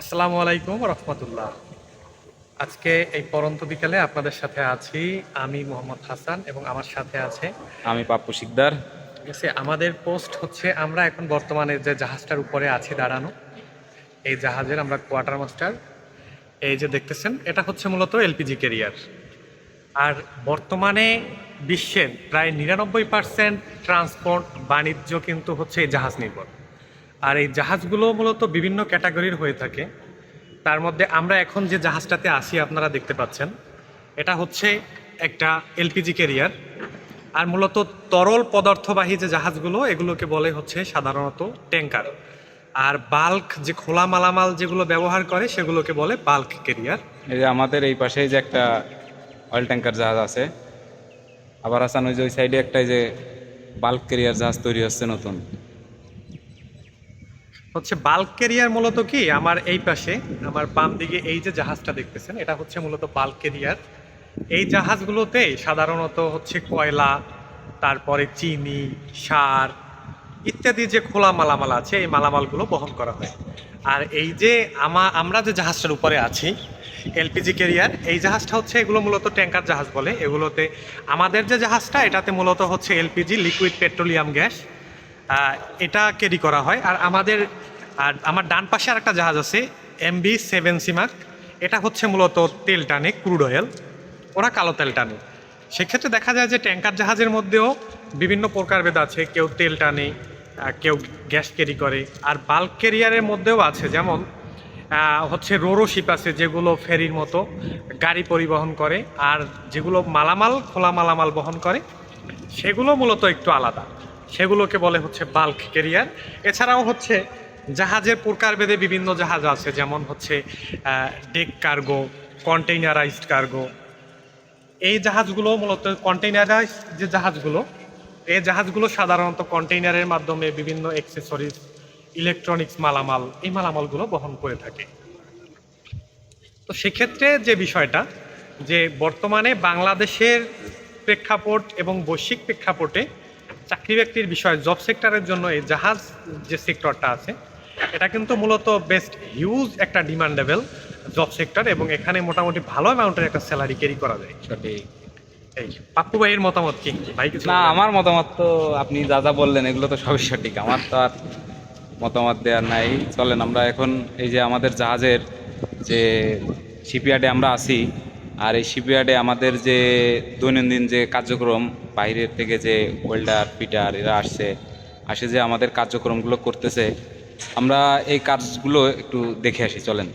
আসসালামু আলাইকুম রহমতুল্লাহ। আজকে এই পরন্ত বিকালে আপনাদের সাথে আছি আমি মোহাম্মদ হাসান এবং আমার সাথে আছে আমি পাপ্পু শিকদার। ঠিক আছে আমাদের পোস্ট হচ্ছে আমরা এখন বর্তমানে যে জাহাজটার উপরে আছি দাঁড়ানো এই জাহাজের আমরা কোয়ার্টার মাস্টার। এই যে দেখতেছেন এটা হচ্ছে মূলত এলপিজি কেরিয়ার আর বর্তমানে বিশ্বের প্রায় নিরানব্বই পার্সেন্ট ট্রান্সপোর্ট বাণিজ্য কিন্তু হচ্ছে এই জাহাজ নির্ভর। আর এই জাহাজগুলো মূলত বিভিন্ন ক্যাটাগরির হয়ে থাকে। তার মধ্যে আমরা এখন যে জাহাজটাতে আসি আপনারা দেখতে পাচ্ছেন, এটা হচ্ছে একটা এলপিজি ক্যারিয়ার। আর মূলত তরল পদার্থবাহী যে জাহাজগুলো, এগুলোকে বলে হচ্ছে সাধারণত ট্যাঙ্কার আর বাল্ক যে খোলা মালামাল যেগুলো ব্যবহার করে, সেগুলোকে বলে বাল্ক ক্যারিয়ার। এই যে আমাদের এই পাশেই যে একটা অয়েল ট্যাঙ্কার জাহাজ আছে, আবার আসান ওই যে ওই সাইডে একটা যে বাল্ক কেরিয়ার জাহাজ তৈরি হচ্ছে নতুন। হচ্ছে বাল্ক ক্যারিয়ার মূলত কি? আমার এই পাশে, আমার বাম দিকে এই যে জাহাজটা দেখতেছেন, এটা হচ্ছে মূলত বাল্ক ক্যারিয়ার এই জাহাজগুলোতে সাধারণত হচ্ছে কয়লা, তারপরে চিনি, সার ইত্যাদি যে খোলা মালামাল আছে, এই মালামালগুলো বহন করা হয়। আর এই যে আমা, আমরা যে জাহাজটার উপরে আছি এলপিজি ক্যারিয়ার এই জাহাজটা হচ্ছে এগুলো মূলত ট্যাঙ্কার জাহাজ বলে। এগুলোতে আমাদের যে জাহাজটা, এটাতে মূলত হচ্ছে এলপিজি লিকুইড পেট্রোলিয়াম গ্যাস এটা ক্যারি করা হয়। আর আমাদের, আর আমার ডান পাশে আর একটা জাহাজ আছে এমবি সেভেন সিমাক এটা হচ্ছে মূলত তেল টানে ক্রুড অয়েল ওরা কালো তেল টানে। সেক্ষেত্রে দেখা যায় যে ট্যাঙ্কার জাহাজের মধ্যেও বিভিন্ন প্রকারভেদ আছে। কেউ তেল টানে কেউ গ্যাস ক্যারি করে। আর বাল্ক ক্যারিয়ারের মধ্যেও আছে। যেমন হচ্ছে রোরো শিপ আছে, যেগুলো ফেরির মতো গাড়ি পরিবহন করে। আর যেগুলো মালামাল, খোলা মালামাল বহন করে, সেগুলো মূলত একটু আলাদা। সেগুলোকে বলে হচ্ছে বাল্ক ক্যারিয়ার এছাড়াও হচ্ছে জাহাজের প্রকারভেদে বিভিন্ন জাহাজ আছে, যেমন হচ্ছে ডেক কার্গো কন্টেইনারাইজড কার্গো এই জাহাজগুলো মূলত কন্টেইনারাইজ যে জাহাজগুলো, এই জাহাজগুলো সাধারণত কন্টেইনারের মাধ্যমে বিভিন্ন অ্যাক্সেসরিজ ইলেকট্রনিক্স মালামাল, এই মালামালগুলো বহন করে থাকে। তো সেক্ষেত্রে যে বিষয়টা, যে বর্তমানে বাংলাদেশের প্রেক্ষাপট এবং বৈশ্বিক প্রেক্ষাপটে চাকরি ব্যক্তির বিষয় জব সেক্টরের জন্য এই জাহাজ যে সেক্টরটা আছে এটা কিন্তু মূলত বেস্ট হিউজ একটা ডিমান্ডেবল জব সেক্টর এবং এখানে মোটামুটি ভালো অ্যামাউন্টের একটা স্যালারি ক্যারি করা যায়। সঠিক। এই পাপ্পু ভাইয়ের মতামত কি? ভাই কিছু না আমার মতামত তো আপনি যা যা বললেন এগুলো তো সবই সঠিক। আমার তো আর মতামত দেওয়ার নাই। চলেন আমরা এখন এই যে আমাদের জাহাজের যে শিপইয়ার্ডে আমরা আছি আর এই শিপইয়ার্ডে আমাদের যে দৈনন্দিন যে কার্যক্রম, বাইরের থেকে যে ওয়েল্ডার পিটার এরা আসছে, আসে যে আমাদের কার্যক্রমগুলো করতেছে, আমরা এই কাজগুলো একটু দেখে আসি, চলেন।